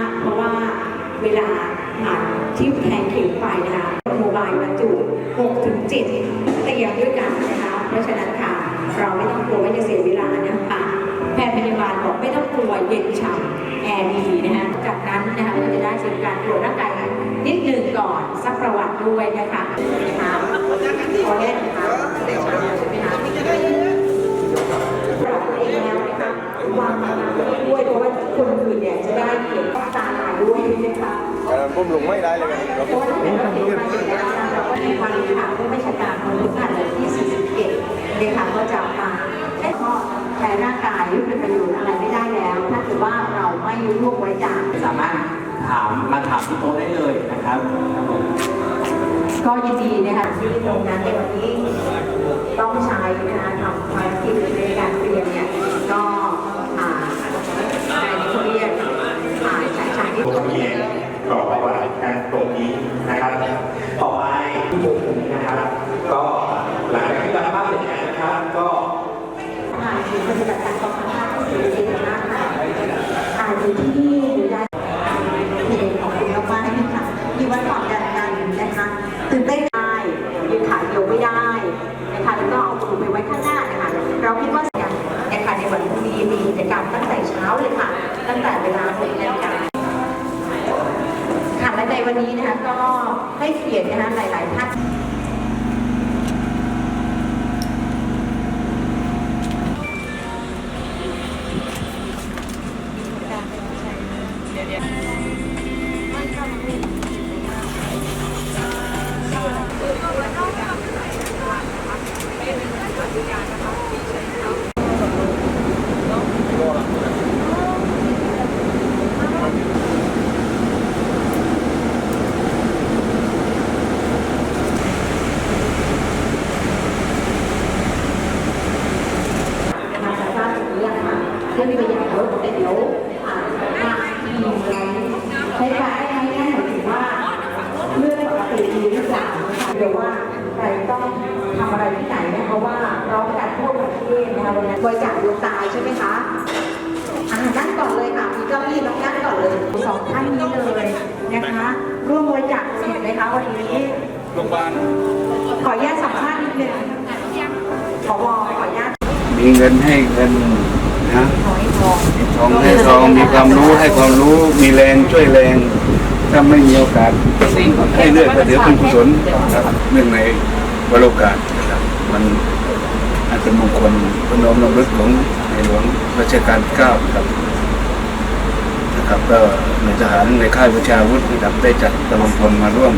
าก เพราะว่าเวลาที่แทนเข็มไปนะคะโมบายบรรจุ6ถึง7เตียงด้วยกันนะคะ เพราะฉะนั้นค่ะ เราไม่ต้องกลัวว่าจะเสียเวลานะคะแพทย์พยาบาลบอกไม่ต้องกลัวเย็นฉ่ำแอร์ดีนะคะจากนั้นนะคะก็จะได้เชิญการตรวจร่างกายนิดหนึ่งก่อนซักประวัติด้วยนะคะขอแนะนำ นะคะวางมาด้วยเพราะว่าคนอื่นเนี่ยจะได้เห็นตาลายด้วยนะคะการพุ่มลงไม่ได้เลยครับเพราะว่าถ้าเป็นเราเป็นมาอย่างนี้เราก็มีวันค่ะผู้บัญชาการมนุษย์งานที่ 41เนี่ยค่ะก็จะมาให้ข้อแทนร่างกายหรือเป็นประโยชน์อะไรไม่ได้แล้ว ถ้าเกิดว่าเราไม่ร่วมบริจาคสามารถถามมาถามที่โต๊ะได้เลยนะครับครับผมก็ยินดีนะคะที่ตรงนั้นในวันนี้ต้องใช้นะคะทำภารกิจในการเรียน ต่อไปว่าการตรงนี้นะครับต่อไปที่ผมนะครับ ก็หลังจากที่รับภาพเสร็จแล้วนะครับ ก็ผ่าถึงปฏิบัติการของทางที่สี่สิบห้าค่ะอ่าอยู่ที่นี่หรือได้เพลงของคุณมากๆนี่ค่ะมีไว้ก่อนกันกันนะคะตื่นเต้นได้ยืนขาเดียวไม่ได้นะคะแล้วก็เอามือไปไว้ข้างหน้านะคะเราคิดว่าอย่างนะคะในวันพรุ่งนี้มีกิจกรรมตั้งแต่เช้าเลยค่ะ ตั้งแต่เวลาหกนาฬิกาค่ะและใน วันนี้นะคะก็ให้เกียรตินะคะหลาย ๆ ท่านเดี๋ยวจากบ้านตรงนี้ค่ะขึ้นไปอย่างรถแต่เดี๋ยวอ่ามาทีไว้ใช้การได้ไหมนั่นหมายถึงว่าเรื่องปกติดีหรือเปล่านะคะหรือว่าใครต้องทำอะไรที่ไหนเนี่ยเพราะว่าร้องการทั่วประเทศนะคะวันนี้ บริจาคดวงตายใช่ไหมคะอ่านั่งก่อนเลยค่ะมีเก้าอี้ต้องนั่งก่อนเลยสองท่านนี้เลยนะคะ ร่วมบริจาคเห็นไหมคะวันนี้โรงพยาบาลขออนุญาตสัมภาษณ์นิดนึงขอวอขออนุญาตมีเงินให้เงินนะขอให้ทองมีทองให้ทองมีความรู้ให้ความรู้มีแรงช่วยแรงถ้าไม่มีโอกาสให้เลือดก็ถือเป็นกุศลครับเนื่องในวโรกาสนะครับมันอาจ เป็นมงคลพน้อมรำลึกของในหลวงรัชกาลที่เก้าครับนะครับก็ในทหารในค่ายประชาวุฒินะครับได้จัดกำลังพลมาร่วม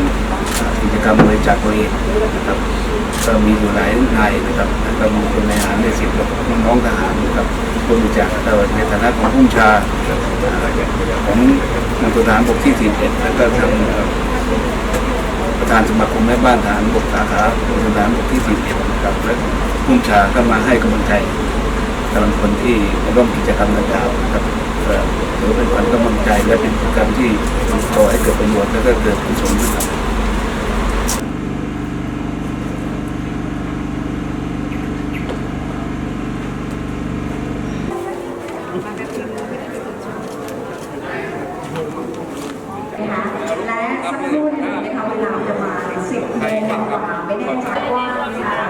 กิจกรรมบริจาคโลหิตนะครับก็มีอยู่หลายนายนะครับแล้วก็มีคนในทหารในสิบกับน้องทหารนะครับบริจาคเราในฐานะของผู้ชาของมณฑลทหารบกที่41แล้วก็ทาง ประธานสมาคมแม่บ้านฐานบกสาขามณฑลทหานบกที่สี่นะครับและผู้ชาก็มาให้กำลังใจกำลังคนที่ร่วมกิจกรรมดังกล่าวนะครับก็ถือเป็นความกำลังใจและเป็นกิจกรรมที่ก่อให้เกิดประโยชน์และก็เกิดผลสมนะครับ นะคะ และสักครู่หนึ่งนะคะเวลาประมาณสิบโมงกว่าไม่แน่ใจว่าค่ะ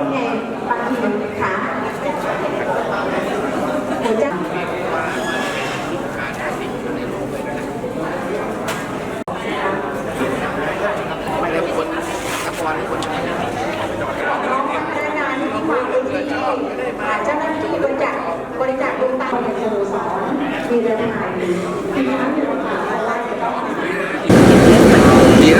นี่ไงบางทีขาหัวใจน้องพนักงานที่มีความรู้ที่เจ้าหน้าที่บริจาคบริจาคดวงตาในสโมสรมีเรือพายมี